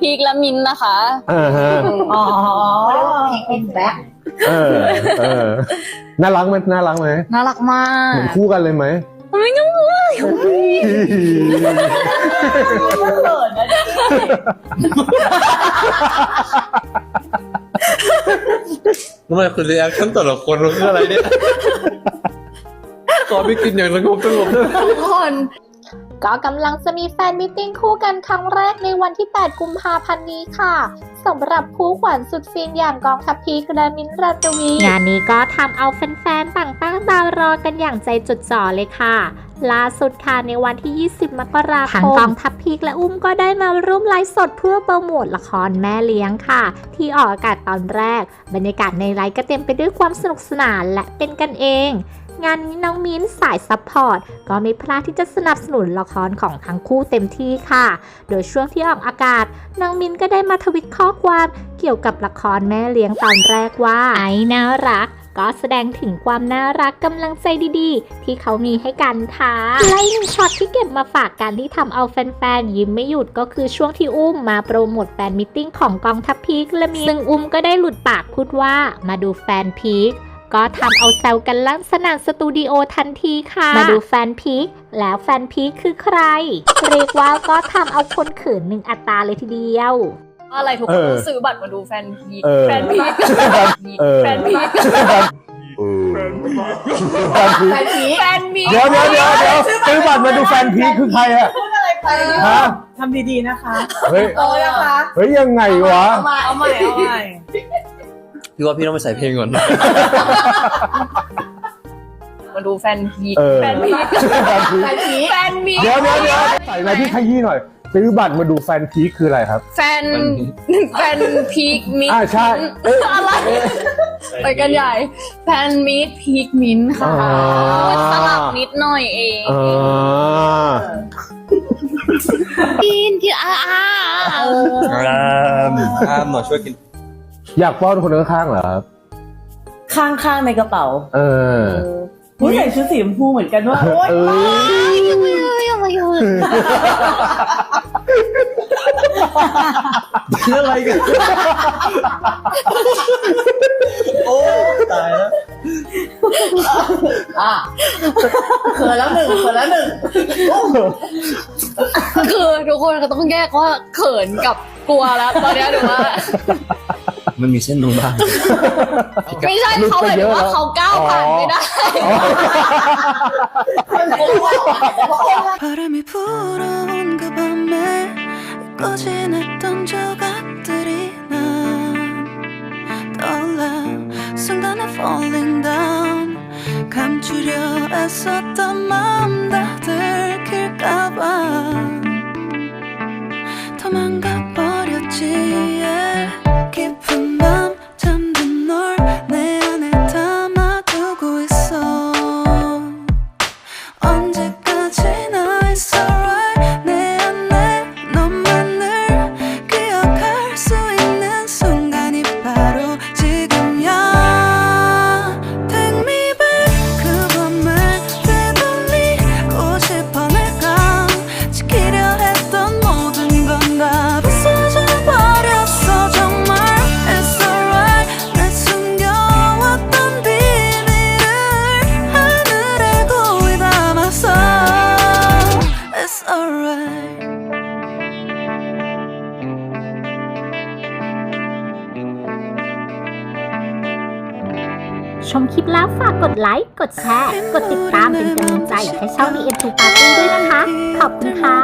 พีคและมินท์นะคะ อ่าฮะอ๋อเขาเรียกว่าพีคอินแบ็คเออเออน่ารักไหมน่ารักไหมน่ารักมาเหกมือนคู่กันเลยไหมไม่ต้องเลยเขินนะทำไมคือรีแอคชั่นแต่ละคนมันคืออะไรเนี่ยขอไปกินอย่างสงบสงบด้วยทุกคน ก็กำลังจะมีแฟนมิทติ้งคู่กันครั้งแรกในวันที่ 8 กุมภาพันธ์นี้ค่ะสำหรับคู่ขวัญสุดฟินอย่างกองทัพพีคและมินรัตวี งานนี้ก็ทำเอาแฟนๆต่างตั้งตารอกันอย่างใจจดจ่อเลยค่ะล่าสุดค่ะในวันที่ 20 มกราคมทางกองทัพพีคและอุ้มก็ได้มาร่วมไลฟ์สดเพื่อโปรโมทละครแม่เลี้ยงค่ะ ที่ออกอากาศตอนแรก บรรยากาศในไลฟ์ก็เต็มไปด้วยความสนุกสนานและเป็นกันเอง งานนี้น้องมิ้นสายซัพพอร์ตก็ไม่พลาดที่จะสนับสนุนละครของทั้งคู่เต็มที่ค่ะ โดยช่วงที่ออกอากาศ น้องมิ้นก็ได้มาทวิตข้อความเกี่ยวกับละครแม่เลี้ยงตอนแรกว่า ไอ้น่ารักก็แสดงถึงความน่ารักกำลังใจดีๆ ที่เขามีให้กันค่ะ และอีกหนึ่งช็อตที่เก็บมาฝากกันที่ทำเอาแฟนๆ ยิ้มไม่หยุดก็คือช่วงที่อุ้มมาโปรโมทแฟนมิทติ้งของกองทัพพีคและมีซึ่งอุ้มก็ได้หลุดปากพูดว่ามาดูแฟนพีค ก็ทำเอาแซวกันลั่นสนั่นสตูดิโอทันทีค่ะ มาดูแฟนพีคแล้วแฟนพีคคือใคร เรียกว่าก็ทำเอาคนเขินหนึ่งอัตราเลยทีเดียว อะไรทุกคเอนอต้องซื้อบัตรมาดูแฟนพีคเออ แฟนพีคเออแฟนพีคแฟนพีคแฟนพีคเดี๋ยวเดี๋ยวเดี๋ยวเดี๋ยวซื้อบัตรมาดูแฟนพีคคือใครอะพูดอะไรไปฮะทำดีๆนะคะ เฮ้ยโตนะคะ เฮ้ยยังไงวะ เอาใหม่เอาใหม่เอาใหม่ พี่ว่าพี่ต้องไปใส่เพลงก่อนมาดูแฟนพีคเออ แฟนพีคแฟนพีคแฟนพีคแฟนพีคเดี๋ยวเดี๋ยวเดี๋ยวใส่มาที่ขยี้หน่อย ซื้อบัตรมาดูแฟนพีคคืออะไรครับ แฟนแฟนพีคมิกอ่าใช่เอ้ยอะไรไปกันใหญ่ แฟนมิกพีคมินท์ค่ะอ๋อ สลับนิดหน่อยเองอ่ากินกินอ่าอ่าอ้ามอ้ามหน่อยช่วยกิน อยากป้อนคนข้างๆเหรอครับข้างๆในกระเป๋า เออผู้ใส่ชุดสีชมพูเหมือนกันว่าโอ๊ยเอ้ยอะไรกัน โอ้ตายแล้วอะเขินแล้วหนึ่งเขินแล้วหนึ่งคือทุกคนก็ต้องแยกว่าเขินกับกลัวแล้วตอนเนี้ยหรือว่า มันมีเส้นตรงบ้าง ไม่ใช่เขาหมายถึงว่าเขาก้าวผ่านไม่ได้ 바람이 불어온 그 밤에 꺼진했던 조각들이 난 떠올라 순간에 falling down 감추려 애썼던 마음 alright ชมคลิปแล้วฝากกดไลค์ กดแชร์ กดติดตามเป็นกำลังใจให้ช่อง The End to Party ด้วยนะคะ ขอบคุณค่ะ